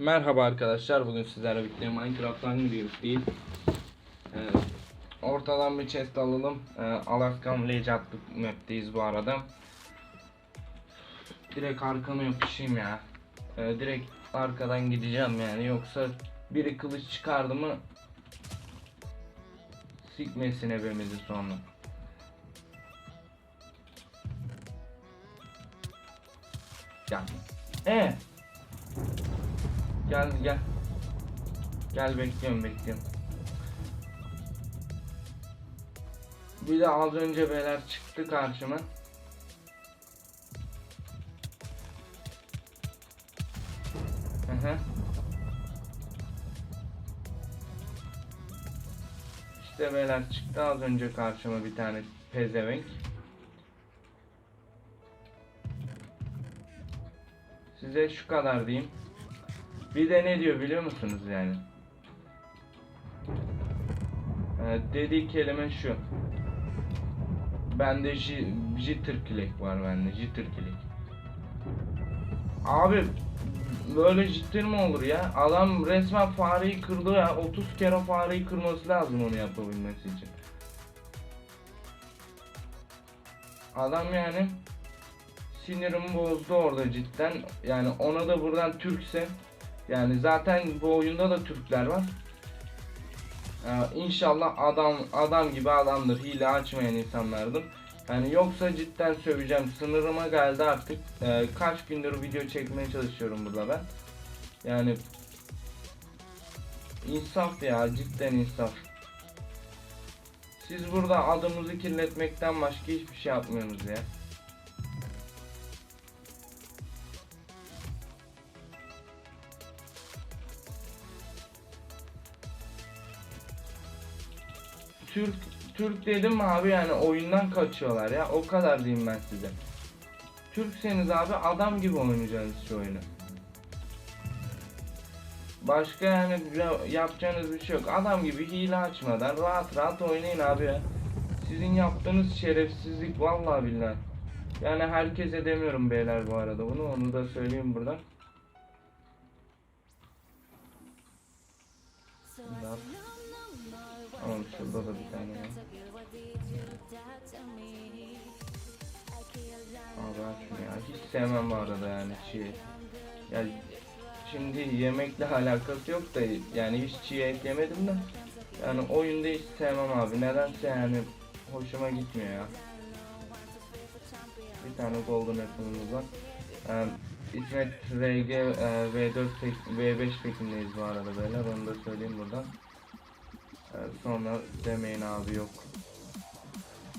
Merhaba arkadaşlar. Bugün sizlerle birlikte Minecraft'tan giriyoruz değil. Ee, ortadan bir chest alalım. Ee, Alaskan Village map'teyiz bu arada. Direkt arkama yapışayım ya. Ee, direkt arkadan gideceğim yani. Yoksa biri kılıç çıkardı mı sikmesin ebemizi sonra. Gel. Ee. Gel gel. Gel bekliyorum bekliyorum. Bir de az önce beyler çıktı karşıma. Hı. İşte beyler çıktı az önce karşıma bir tane pezevenk. Size şu kadar diyeyim. Bir de ne diyor biliyor musunuz yani? Ee, dediği kelime şu. Bende jitter click var bende jitter click. Abi böyle jitter mi olur ya? Adam resmen fareyi kırdı ya. 30 kere fareyi kırması lazım onu yapabilmesi için. Adam yani sinirimi bozdu orada cidden. Yani ona da buradan Türkse yani zaten bu oyunda da Türkler var. Ee, inşallah adam adam gibi adamdır. Hile açmayan insanlardır. Yani yoksa cidden söveceğim. Sınırıma geldi artık. Ee, kaç gündür video çekmeye çalışıyorum burada ben. Yani insaf ya cidden insaf. Siz burada adımızı kirletmekten başka hiçbir şey yapmıyorsunuz ya. Türk Türk dedim abi yani oyundan kaçıyorlar ya o kadar diyeyim ben size. Türkseniz abi adam gibi oynayacaksınız şu oyunu. Başka yani ya- yapacağınız bir şey yok. Adam gibi hile açmadan rahat rahat oynayın abi ya. Sizin yaptığınız şerefsizlik vallahi billahi. Yani herkese demiyorum beyler bu arada bunu onu da söyleyeyim buradan. Bundan. Tamam şurada da bir tane var. Abi aç şunu ya. Hiç sevmem bu arada yani çiğ. Yani şimdi yemekle alakası yok da yani hiç çiğ et yemedim de. Yani oyunda hiç sevmem abi. Nedense yani hoşuma gitmiyor ya. Bir tane golden apple'ımız var. Ee, İsmet RG e, V4 pek, V5 pekindeyiz bu arada beyler onu da söyleyeyim buradan. Sonra demeyin abi yok.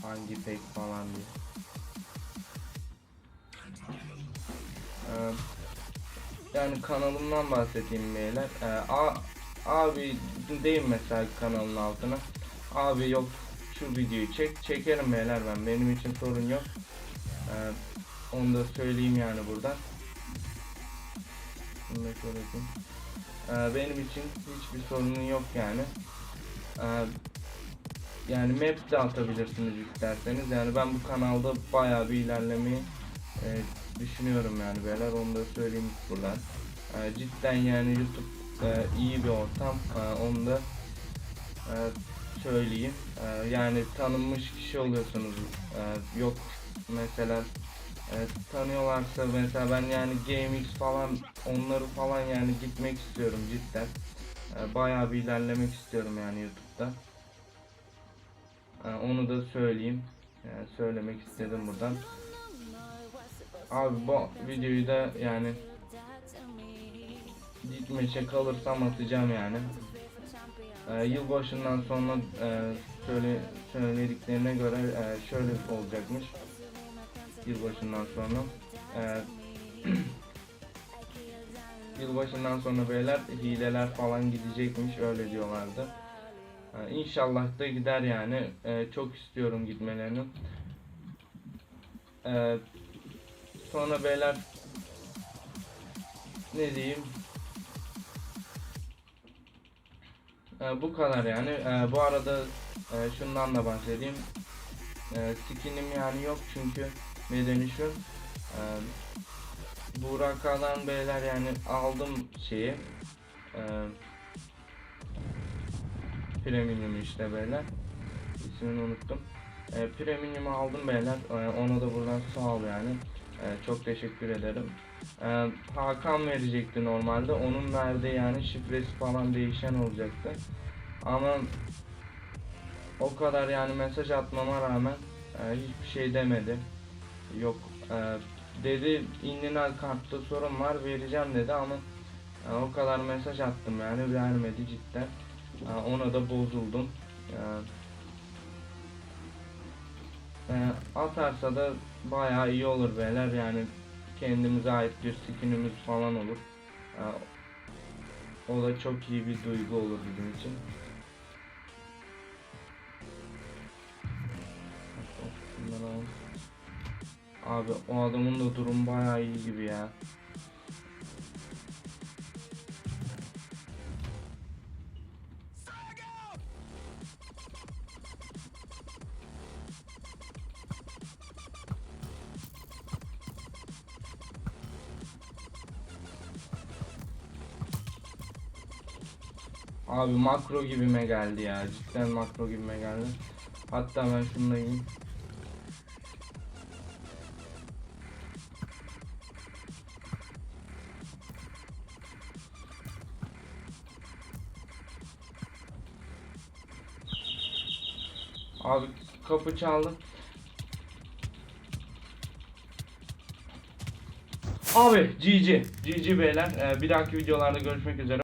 Hangi pek falan diye. Ee, yani kanalımdan bahsedeyim beyler. Ee, a, abi deyim mesela kanalın altına. Abi yok şu videoyu çek. Çekerim beyler ben. Benim için sorun yok. Ee, onu da söyleyeyim yani buradan. Bunu da. Ee, benim için hiçbir sorunun yok yani. Ee, yani map de atabilirsiniz isterseniz. Yani ben bu kanalda bayağı bir ilerlemeyi e, düşünüyorum yani beyler onu da söyleyeyim buradan. Ee, cidden yani YouTube e, iyi bir ortam. Ee, onu da e, söyleyeyim. Ee, yani tanınmış kişi oluyorsunuz. Ee, yok mesela e, tanıyorlarsa mesela ben yani GameX falan onları falan yani gitmek istiyorum cidden. E, bayağı bir ilerlemek istiyorum yani YouTube'da. E, onu da söyleyeyim. Yani söylemek istedim buradan. Abi bu videoyu da yani gitmeçe kalırsam atacağım yani. Yılbaşından sonra e, söyle söylediklerine göre e, şöyle olacakmış. Yılbaşından sonra. E, Yılbaşından sonra beyler hileler falan gidecekmiş öyle diyorlardı. Ee, İnşallah da gider yani. Ee, çok istiyorum gitmelerini. Ee, sonra beyler ne diyeyim? Ee, bu kadar yani. Bu arada e, şundan da bahsedeyim. Ee, skinim yani yok çünkü nedeni şu. Ee, Burak'dan beyler yani aldım şeyi. E, Premium işte beyler. İsmini unuttum. E, Premium'u aldım beyler. E, ona da buradan sağ ol yani. E, çok teşekkür ederim. E, Hakan verecekti normalde. Onun verdiği yani şifresi falan değişen olacaktı. Ama o kadar yani mesaj atmama rağmen e, hiçbir şey demedi. Yok e, dedi indinal kartta sorun var vereceğim dedi ama e, o kadar mesaj attım yani vermedi cidden. E, ona da bozuldum. E, e, atarsa da bayağı iyi olur beyler yani kendimize ait bir skinimiz falan olur. E, o da çok iyi bir duygu olur bizim için. Bunları alalım. Abi o adamın da durum bayağı iyi gibi ya. Abi makro gibime geldi ya. Cidden makro gibime geldi. Hatta ben şunu da Abi kapı çaldı. Abi GG. GG beyler. Ee, bir dahaki videolarda görüşmek üzere.